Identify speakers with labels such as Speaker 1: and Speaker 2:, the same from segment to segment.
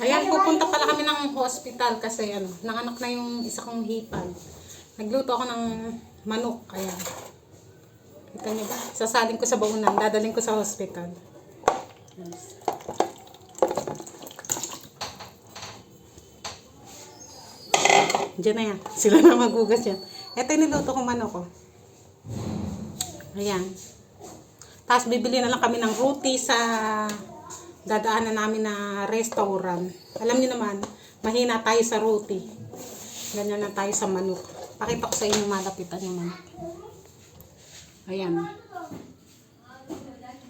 Speaker 1: Ayan, pupunta pala kami ng hospital kasi ano, nanganak na yung isa kong hipag. Nagluto ako ng manok, ayan. Kita niyo ba? Sasalin ko sa baunan, dadaling ko sa hospital. Yes. Diyan na yan. Sila na magugas yan. Ito yung niluto kong manok ko. Ayan. Tapos bibili na lang kami ng roti sa dadaanan namin na restaurant. Alam niyo naman, mahina tayo sa roti. Ganyan na tayo sa manok. Pakita ko sa inyo malapitan yung manok. Ayan.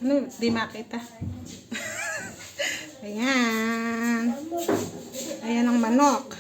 Speaker 1: Ano, di makita. Ayan. Ayan ang manok.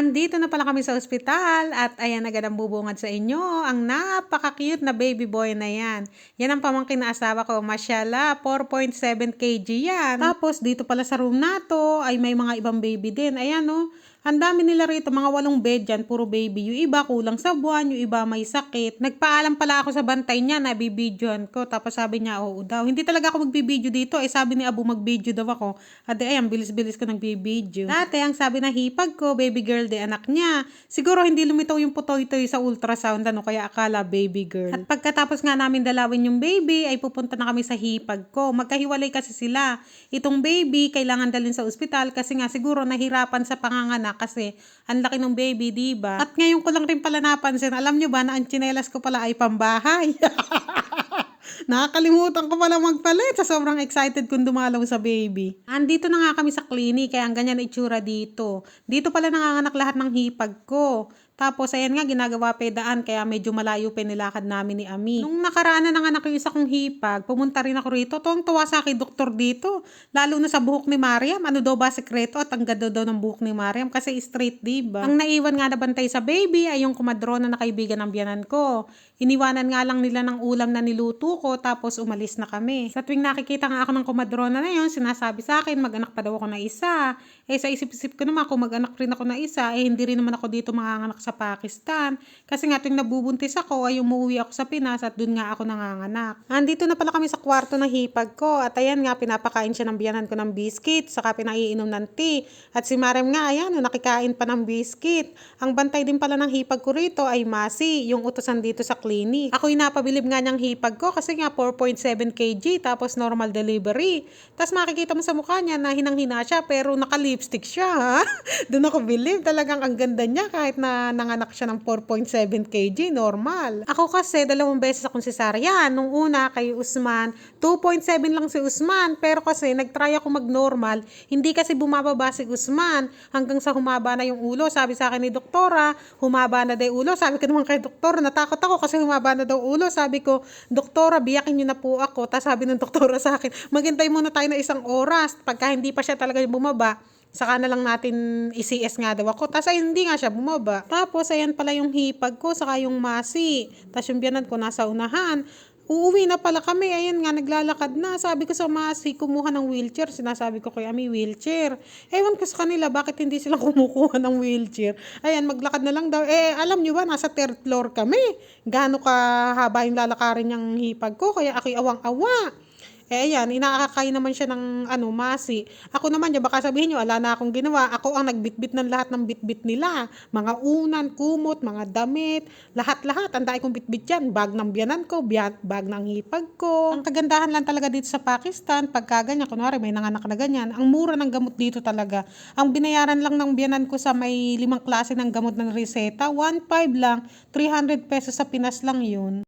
Speaker 1: Andito na pala kami sa ospital at ayan agad ang bubungad sa inyo ang napaka-cute na baby boy na yan. Yan ang pamangkin na asawa ko, mashallah, 4.7 kg yan. Tapos dito pala sa room na to ay may mga ibang baby din. Ayan oh, ang dami nila rito, mga walong bed dyan, puro baby. Yung iba kulang sa buwan, yung iba may sakit. Nagpaalam pala ako sa bantay niya na bibidyoan ko. Tapos sabi niya, oo daw. Hindi talaga ako magbibideo dito. Eh sabi ni Abu magbideo daw ako. Ate ay, ang bilis-bilis ko nagbibideo. Dati, ang sabi na hipag ko, baby girl de anak niya. Siguro hindi lumitaw yung putoy-toy sa ultrasound, ano, kaya akala baby girl. At pagkatapos nga namin dalawin yung baby, ay pupunta na kami sa hipag ko. Magkahiwalay kasi sila. Itong baby, kailangan dalhin sa ospital kasi nga siguro nahirapan sa panganganak kasi ang laki ng baby, di ba? At ngayon ko lang rin pala napansin, alam nyo ba na ang tsinelas ko pala ay pambahay? Nakakalimutan ko pala magpalit sa sobrang excited kung dumalaw sa baby. Andito na nga kami sa clinic kaya ang ganyan na itsura dito. Dito pala nanganganak lahat ng hipag ko. Tapos, ayan nga, ginagawa pa daan, kaya medyo malayo pa nilakad namin ni Ami. Nung nakaraan na nanganak yung isa kong hipag, pumunta rin ako rito. Tuwang tuwa sa akin, doktor dito. Lalo na sa buhok ni Mariam. Ano daw ba sekreto? At ang ganda daw ng buhok ni Mariam kasi straight, di ba? Ang naiwan nga na bantay sa baby ay yung kumadrona na kaibigan ng biyanan ko. Iniwanan nga lang nila ng ulam na niluto ko, tapos umalis na kami. Sa tuwing nakikita nga ako ng kumadrona na yun, sinasabi sa akin, mag-anak pa daw ako na isa. Eh, sa isip-isip ko naman, kung mag-anak rin ako na isa, eh, hindi rin naman ako dito manganganak sa Pakistan. Kasi nga, tuwing nabubuntis ako, ay umuwi ako sa Pinas at dun nga ako nanganganak. Andito na pala kami sa kwarto ng hipag ko. At ayan nga, pinapakain siya ng biyanan ko ng biscuit, saka pinaiinom ng tea. At si Marem nga, ayan, oh, nakikain pa ng biscuit. Ang bantay din pala ng hipag ko rito ay Masi, yung utosan dito sa clinic. Ako'y napabilib nga niyang hipag ko kasi nga 4.7 kg, tapos normal delivery. Tapos makikita mo sa mukha niya na hinang-hina siya, pero naka-lipstick siya? Doon ako bilib. Talagang ang ganda niya kahit na nanganak siya ng 4.7 kg, normal. Ako kasi, dalawang beses akong cesarean. Nung una, kay Usman, 2.7 lang si Usman. Pero kasi, nag-try ako mag-normal. Hindi kasi bumababa si Usman. Hanggang sa humaba na yung ulo. Sabi sa akin ni doktora, humaba na daw ulo. Sabi ko naman kay doktora, natakot ako kasi humaba na daw ulo. Sabi ko, doktora, biyakin niyo na po ako. Tapos sabi ng doktora sa akin, maghintay muna tayo na isang oras. Pagka hindi pa siya talaga bumaba, saka na lang natin i-CS nga daw ako. Tapos ay hindi nga siya bumaba. Tapos ayan pala yung hipag ko, saka yung masi. Tapos yung biyanan ko nasa unahan. Uuwi na pala kami. Ayan nga, naglalakad na. Sabi ko sa masi, kumuha ng wheelchair. Sinasabi ko kay Ami, wheelchair. Ewan ko sa kanila, bakit hindi sila kumukuha ng wheelchair? Ayan, maglakad na lang daw. Eh, alam nyo ba, nasa third floor kami. Gaano kahaba yung lalakarin niyang hipag ko. Kaya ako'y awang-awa. Eh, ayan, inaakakay naman siya ng ano, masi. Ako naman, yung baka sabihin nyo, ala na akong ginawa. Ako ang nagbitbit ng lahat ng bitbit nila. Mga unan, kumot, mga damit, lahat-lahat. Ang dahil kong bitbit yan. Bag ng biyanan ko, bag ng hipag ko. Ang kagandahan lang talaga dito sa Pakistan, pagka ganyan, kunwari may nanganak na ganyan, ang mura ng gamot dito talaga. Ang binayaran lang ng biyanan ko sa may limang klase ng gamot ng reseta, 1.5 lang, 300 pesos sa Pinas lang yun.